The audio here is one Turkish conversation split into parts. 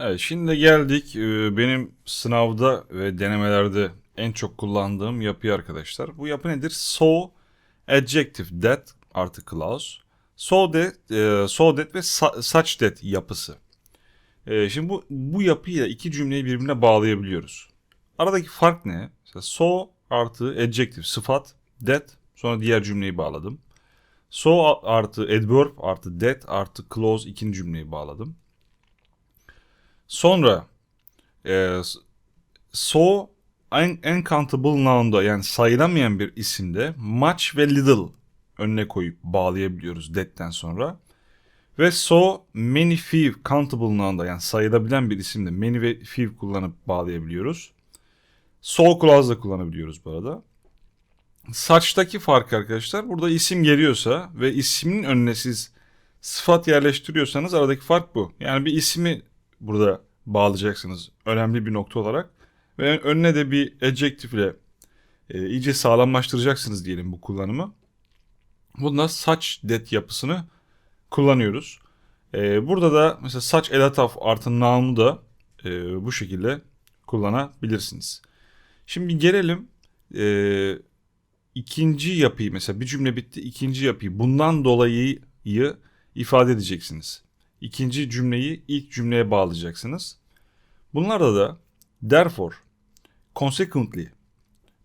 Evet, şimdi geldik e, benim sınavda ve denemelerde en çok kullandığım yapı arkadaşlar. Bu yapı nedir? So, adjective, that artı clause. So that, e, so that ve su- such that yapısı. E, şimdi bu, bu yapıyla iki cümleyi birbirine bağlayabiliyoruz. Aradaki fark ne? Mesela so artı adjective, sıfat, that, sonra diğer cümleyi bağladım. So artı adverb artı that artı clause ikinci cümleyi bağladım. Sonra e, so un- uncountable noun'da yani sayılamayan bir isimde much ve little önüne koyup bağlayabiliyoruz that'ten sonra. Ve so many few countable noun'da yani sayılabilen bir isimde many ve few kullanıp bağlayabiliyoruz. So clause'da kullanabiliyoruz bu arada. Saçtaki fark arkadaşlar burada isim geliyorsa ve ismin önüne siz sıfat yerleştiriyorsanız aradaki fark bu. Yani bir ismi burada bağlayacaksınız önemli bir nokta olarak ve önüne de bir adjective ile e, iyice sağlamlaştıracaksınız diyelim bu kullanımı. Bunda saç det yapısını kullanıyoruz. E, burada da mesela saç edataf artı noun'u da e, bu şekilde kullanabilirsiniz. Şimdi gelelim e, ikinci yapıyı mesela bir cümle bitti ikinci yapıyı bundan dolayı ifade edeceksiniz. İkinci cümleyi ilk cümleye bağlayacaksınız. Bunlarda da therefore, consequently,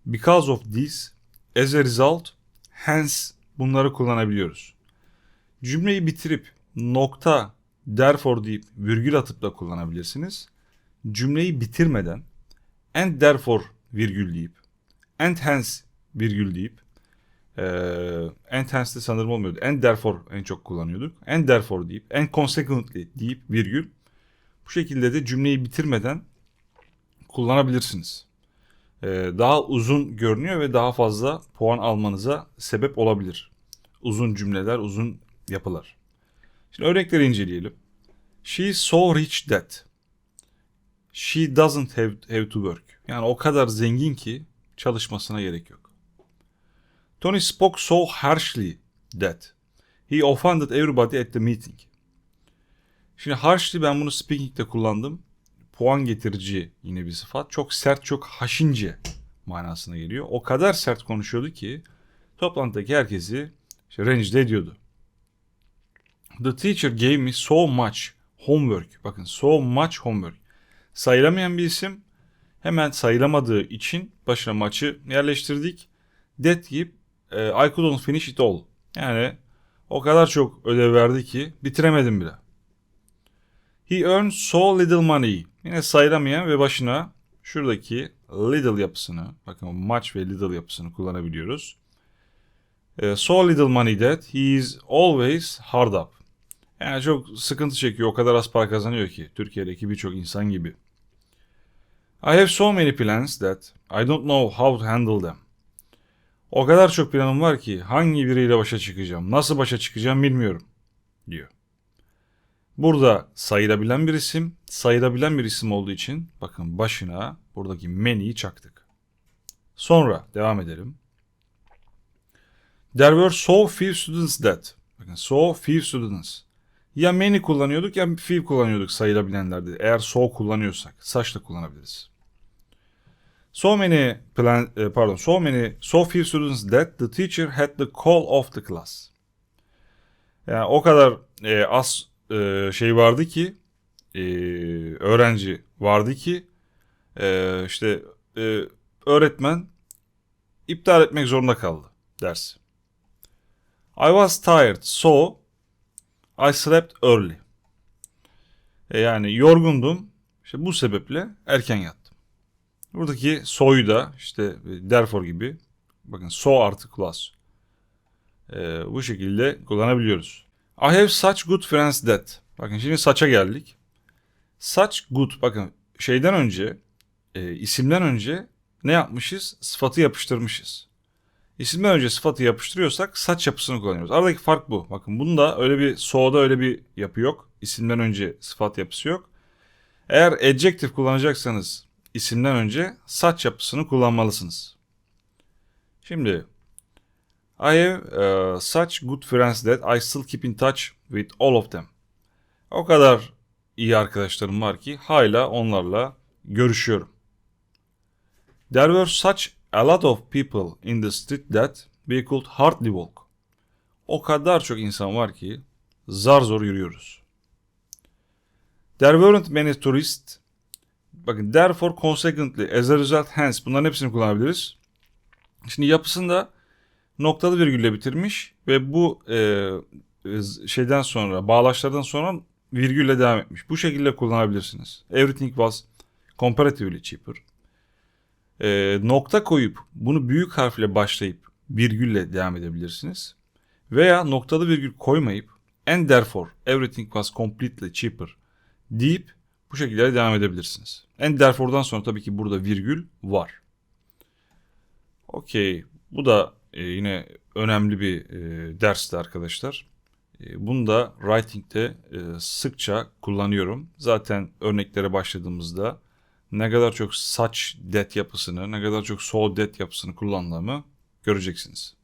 because of this, as a result, hence bunları kullanabiliyoruz. Cümleyi bitirip nokta therefore deyip virgül atıp da kullanabilirsiniz. Cümleyi bitirmeden and therefore virgül deyip and hence virgül deyip ee, and sanırım olmuyordu. And therefore en çok kullanıyorduk. And therefore deyip, and consequently deyip virgül. Bu şekilde de cümleyi bitirmeden kullanabilirsiniz. Ee, daha uzun görünüyor ve daha fazla puan almanıza sebep olabilir. Uzun cümleler, uzun yapılar. Şimdi örnekleri inceleyelim. She is so rich that she doesn't have, have to work. Yani o kadar zengin ki çalışmasına gerek yok. Tony spoke so harshly that he offended everybody at the meeting. Şimdi harshly ben bunu speaking'de kullandım. Puan getirici yine bir sıfat. Çok sert, çok haşince manasına geliyor. O kadar sert konuşuyordu ki toplantıdaki herkesi işte rencide ediyordu. The teacher gave me so much homework. Bakın so much homework. Sayılamayan bir isim. Hemen sayılamadığı için başına maçı yerleştirdik. That deyip e, I couldn't finish it all. Yani o kadar çok ödev verdi ki bitiremedim bile. He earned so little money. Yine sayılamayan ve başına şuradaki little yapısını, bakın much ve little yapısını kullanabiliyoruz. E, so little money that he is always hard up. Yani çok sıkıntı çekiyor. O kadar az para kazanıyor ki. Türkiye'deki birçok insan gibi. I have so many plans that I don't know how to handle them. O kadar çok planım var ki hangi biriyle başa çıkacağım, nasıl başa çıkacağım bilmiyorum diyor. Burada sayılabilen bir isim, sayılabilen bir isim olduğu için bakın başına buradaki many'yi çaktık. Sonra devam edelim. There were so few students that. Bakın so few students. Ya many kullanıyorduk ya few kullanıyorduk sayılabilenlerde. Eğer so kullanıyorsak. Saç da kullanabiliriz. So many plan, eh, pardon, so many, so few students that the teacher had the call of the class. Yani o kadar e, az e, şey vardı ki, e, öğrenci vardı ki, e, işte e, öğretmen iptal etmek zorunda kaldı dersi. I was tired, so I slept early. E, yani yorgundum, işte bu sebeple erken yattım. Buradaki so'yu da işte therefore gibi bakın so artı class ee, bu şekilde kullanabiliyoruz. I have such good friends that bakın şimdi saça geldik. Such good bakın şeyden önce e, isimden önce ne yapmışız? Sıfatı yapıştırmışız. İsimden önce sıfatı yapıştırıyorsak saç yapısını kullanıyoruz. Aradaki fark bu. Bakın bunda öyle bir so'da öyle bir yapı yok. İsimden önce sıfat yapısı yok. Eğer adjective kullanacaksanız isimden önce saç yapısını kullanmalısınız. Şimdi I have uh, such good friends that I still keep in touch with all of them. O kadar iyi arkadaşlarım var ki hala onlarla görüşüyorum. There were such a lot of people in the street that we could hardly walk. O kadar çok insan var ki zar zor yürüyoruz. There weren't many tourists. Bakın therefore consequently as a result hence bunların hepsini kullanabiliriz. Şimdi yapısında noktalı virgülle bitirmiş ve bu e, e, şeyden sonra bağlaçlardan sonra virgülle devam etmiş. Bu şekilde kullanabilirsiniz. Everything was comparatively cheaper. E, nokta koyup bunu büyük harfle başlayıp virgülle devam edebilirsiniz. Veya noktalı virgül koymayıp and therefore everything was completely cheaper deyip bu şekilde devam edebilirsiniz. And therefore'dan sonra tabii ki burada virgül var. Okey. Bu da e, yine önemli bir e, dersti arkadaşlar. E, bunu da writing'te e, sıkça kullanıyorum. Zaten örneklere başladığımızda ne kadar çok such that yapısını, ne kadar çok so that yapısını kullandığımı göreceksiniz.